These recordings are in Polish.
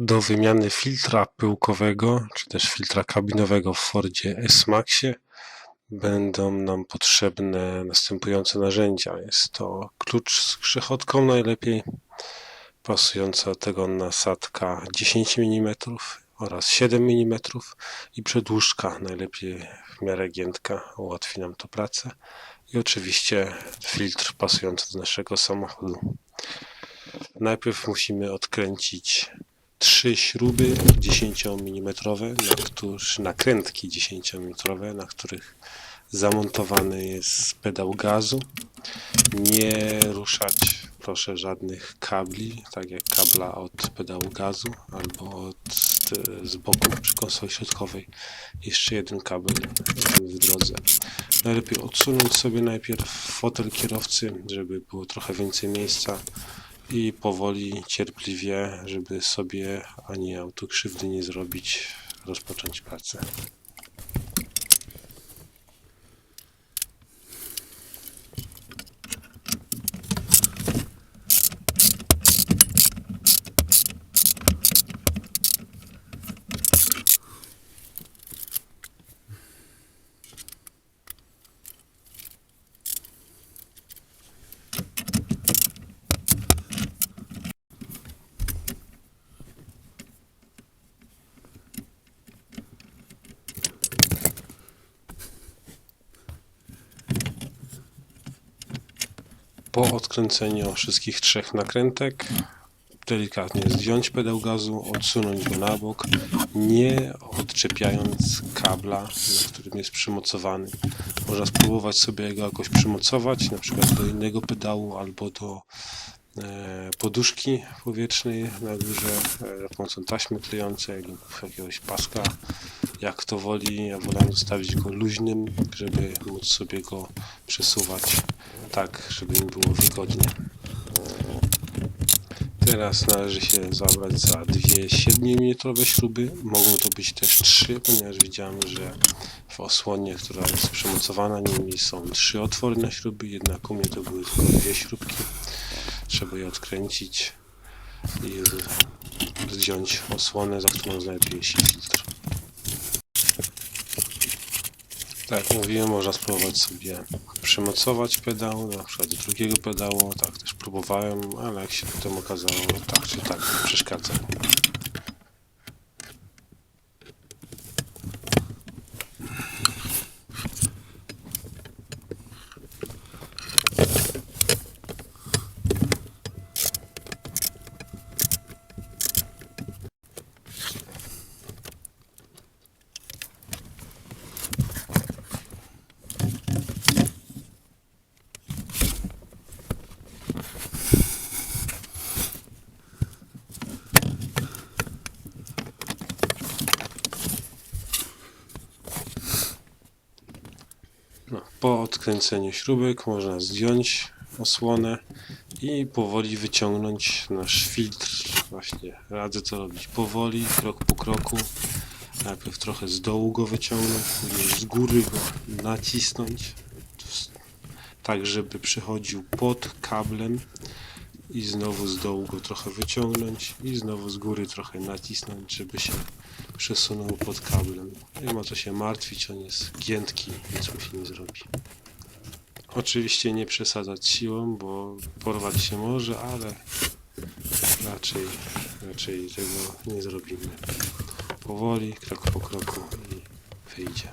Do wymiany filtra pyłkowego, czy też filtra kabinowego w Fordzie S-Maxie będą nam potrzebne następujące narzędzia. Jest to klucz z grzechotką najlepiej, pasująca tego nasadka 10 mm oraz 7 mm i przedłużka, najlepiej w miarę giętka, ułatwi nam to pracę. I oczywiście filtr pasujący do naszego samochodu. Najpierw musimy odkręcić trzy śruby 10 mm, na których, nakrętki 10 mm, na których zamontowany jest pedał gazu. Nie ruszać proszę żadnych kabli, tak jak kabla od pedału gazu albo od, z boku przy konsoli środkowej. Jeszcze jeden kabel w drodze. Najlepiej odsunąć sobie najpierw fotel kierowcy, żeby było trochę więcej miejsca i powoli, cierpliwie, żeby sobie ani autu krzywdy nie zrobić, rozpocząć pracę. Po odkręceniu wszystkich trzech nakrętek delikatnie zdjąć pedał gazu, odsunąć go na bok, nie odczepiając kabla, na którym jest przymocowany. Można spróbować sobie go jakoś przymocować, na przykład do innego pedału albo do poduszki powietrznej na górze e, za pomocą taśmy klejącej lub jakiegoś paska, jak kto woli. Ja wolę zostawić go luźnym, żeby móc sobie go przesuwać tak, żeby mi było wygodnie. Teraz należy się zabrać za dwie 7 mm śruby. Mogą to być też trzy, ponieważ widziałem, że w osłonie, która jest przymocowana nimi są trzy otwory na śruby, jednak u mnie to były tylko dwie śrubki. Trzeba je odkręcić i zdjąć osłonę, za którą znajduje się filtr. Tak jak mówiłem, można spróbować sobie przymocować pedał, na przykład do drugiego pedału, tak też próbowałem, ale jak się potem okazało, tak czy tak przeszkadza. No, po odkręceniu śrubek można zdjąć osłonę i powoli wyciągnąć nasz filtr. Właśnie radzę to robić powoli, krok po kroku. Najpierw trochę z dołu go wyciągnąć, później z góry go nacisnąć, tak żeby przychodził pod kablem i znowu z dołu go trochę wyciągnąć i znowu z góry trochę nacisnąć, żeby się przesunął pod kablem. Nie ma co się martwić, on jest giętki, nic mu się nie zrobi. Oczywiście nie przesadzać siłą, bo porwać się może, ale raczej, raczej tego nie zrobimy. Powoli, krok po kroku i wyjdzie.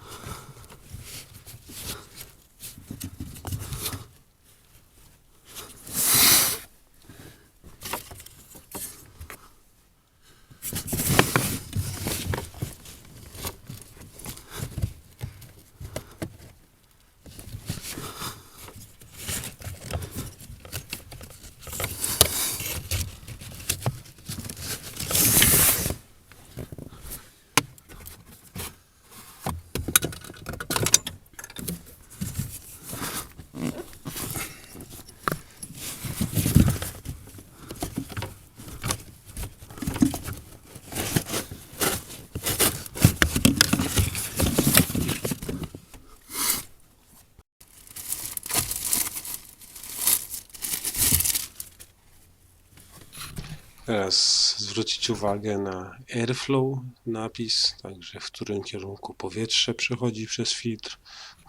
Teraz zwrócić uwagę na airflow napis, także w którym kierunku powietrze przechodzi przez filtr.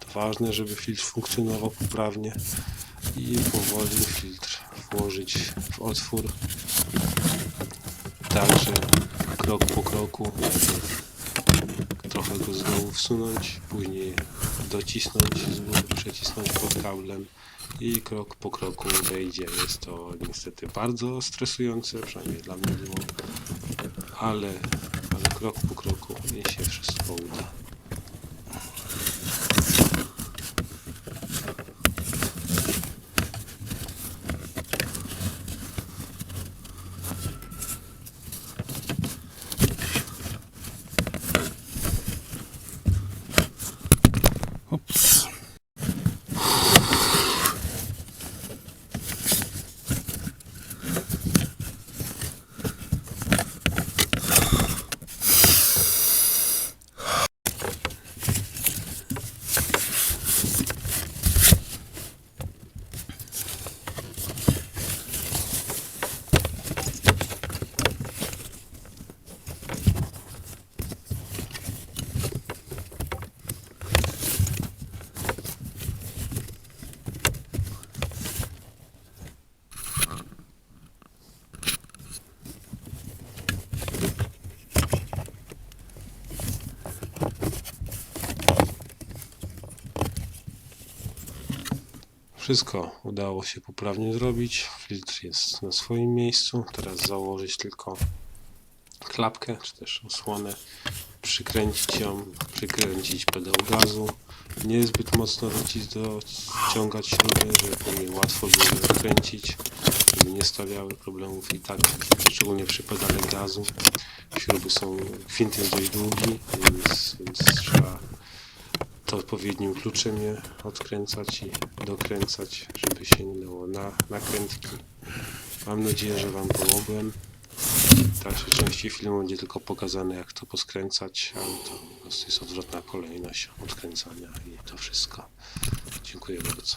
To ważne, żeby filtr funkcjonował poprawnie i powoli filtr włożyć w otwór. Także krok po kroku trochę go znowu wsunąć, później docisnąć z przecisnąć pod kablem i krok po kroku wejdzie. Jest to niestety bardzo stresujące, przynajmniej dla mnie było, ale, ale krok po kroku i się wszystko uda. Wszystko udało się poprawnie zrobić. Filtr jest na swoim miejscu. Teraz założyć tylko klapkę, czy też osłonę, przykręcić ją, przykręcić pedał gazu. Nie zbyt mocno dociągać śruby, żeby później łatwo było je odkręcić, żeby nie stawiały problemów i tak, szczególnie przy pedale gazu. Śruby są, gwint jest dość długi, więc, więc trzeba to odpowiednim kluczem je odkręcać i dokręcać, żeby się nie dało na nakrętki. Mam nadzieję, że Wam pomogłem. W dalszej części filmu będzie tylko pokazane jak to poskręcać, ale to po prostu jest odwrotna kolejność odkręcania i to wszystko. Dziękuję bardzo.